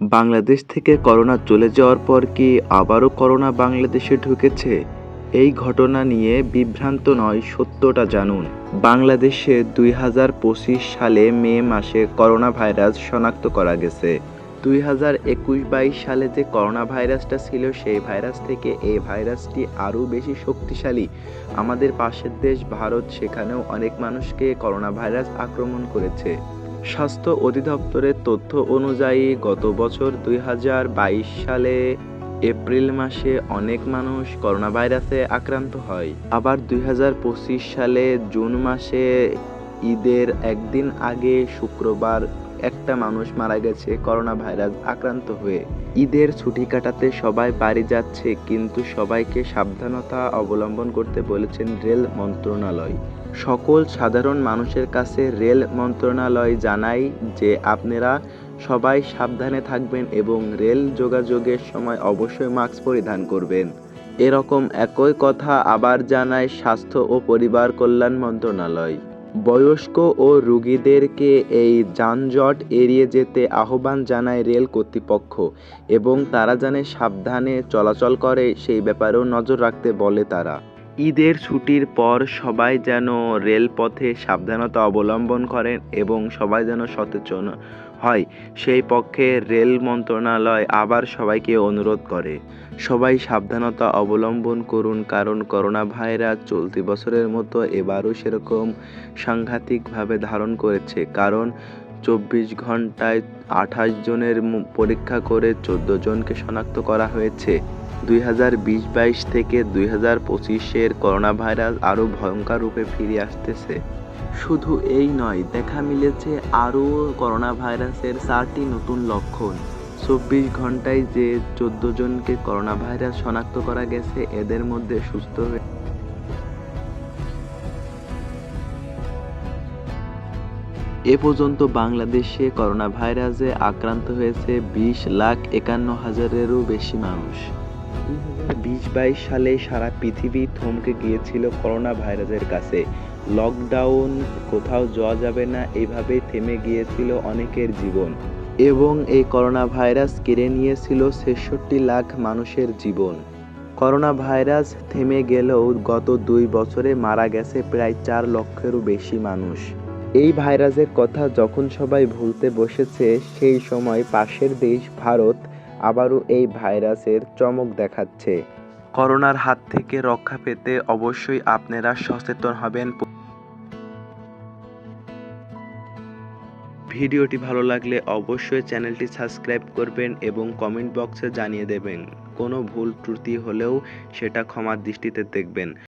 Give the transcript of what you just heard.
বাংলাদেশ থেকে করোনা চলে যাওয়ার পর কি আবারও করোনা বাংলাদেশে ঢুকেছে? এই ঘটনা নিয়ে বিভ্রান্ত নয় সত্যটা জানুন। বাংলাদেশে দুই হাজার পঁচিশ সালে মে মাসে করোনা ভাইরাস শনাক্ত করা গেছে। দুই হাজার একুশ বাইশ সালে যে করোনা ভাইরাসটা ছিল, সেই ভাইরাস থেকে এই ভাইরাসটি আরও বেশি শক্তিশালী। আমাদের পাশের দেশ ভারত, সেখানেও অনেক মানুষকে করোনা ভাইরাস আক্রমণ করেছে। স্বাস্থ্য অধিদপ্তরের তথ্য অনুযায়ী, গত বছর দুই হাজার বাইশ সালে এপ্রিল মাসে অনেক মানুষ করোনা ভাইরাসে আক্রান্ত হয়। আবার দুই হাজার পঁচিশ সালে জুন মাসে ঈদের একদিন আগে শুক্রবার একটা মানুষ মারা গেছে করোনা ভাইরাস আক্রান্ত হয়ে। ঈদের ছুটি কাটাতে সবাই বাড়ি যাচ্ছে, কিন্তু সবাইকে সাবধানতা অবলম্বন করতে বলেছেন রেল মন্ত্রণালয়। সকল সাধারণ মানুষের কাছে রেল মন্ত্রণালয় জানায় যে আপনারা সবাই সাবধানে থাকবেন এবং রেল যোগাযোগের সময় অবশ্যই মাস্ক পরিধান করবেন। এরকম একই কথা আবার জানায় স্বাস্থ্য ও পরিবার কল্যাণ মন্ত্রণালয়। বয়স্ক ও রুগীদেরকে এই যানজট এড়িয়ে যেতে আহ্বান জানায় রেল কর্তৃপক্ষ এবং তারা যেন সাবধানে চলাচল করে, সেই ব্যাপারেও নজর রাখতে বলে তারা। ঈদের ছুটির পর সবাই যেন রেলপথে সাবধানতা অবলম্বন করেন এবং সবাই যেন সচেতন হয়, সেই পক্ষে রেল মন্ত্রণালয় আবার সবাইকে অনুরোধ করে। সবাই সাবধানতা অবলম্বন করুন কারণ করোনা ভাইরাস চলতি বছরের মতো এবারও সেরকম সাংঘাতিকভাবে ধারণ করেছে, কারণ চব্বিশ ঘন্টায় আঠাশ জনের পরীক্ষা করে চোদ্দ জনকে শনাক্ত করা হয়েছে। দুই হাজার বিশ বাইশ থেকে দুই হাজার করোনা ভাইরাস আরও ভয়ঙ্কর রূপে ফিরে আসতেছে। শুধু এই নয়, দেখা মিলেছে আরও করোনা ভাইরাসের চারটি নতুন লক্ষণ। চব্বিশ ঘন্টায় যে চোদ্দ জনকে করোনা ভাইরাস শনাক্ত করা গেছে, এদের মধ্যে সুস্থ হয়ে এ পর্যন্ত বাংলাদেশে করোনা ভাইরাসে আক্রান্ত হয়েছে বিশ লাখ একান্ন হাজারেরও বেশি মানুষ। বিশ বাইশ সালে সারা পৃথিবী থমকে গিয়েছিল করোনা ভাইরাসের কাছে। লকডাউন কোথাও যাওয়া যাবে না এইভাবেই থেমে গিয়েছিল অনেকের জীবন। এবং এই করোনা ভাইরাস কেড়ে নিয়েছিল ছেষট্টি লাখ মানুষের জীবন। করোনা ভাইরাস থেমে গেলেও গত দুই বছরে মারা গেছে প্রায় চার লক্ষেরও বেশি মানুষ। এই ভাইরাসের কথা যখন সবাই ভুলতে বসেছে, সেই সময় পাশের দেশ ভারত আবারও এই ভাইরাসের চমক দেখাচ্ছে। করোনার হাত থেকে রক্ষা পেতে অবশ্যই আপনারা সচেতন হবেন। ভিডিওটি ভালো লাগলে অবশ্যই চ্যানেলটি সাবস্ক্রাইব করবেন এবং কমেন্ট বক্সে জানিয়ে দেবেন। কোনো ভুল ত্রুটি হলেও সেটা ক্ষমার দৃষ্টিতে দেখবেন।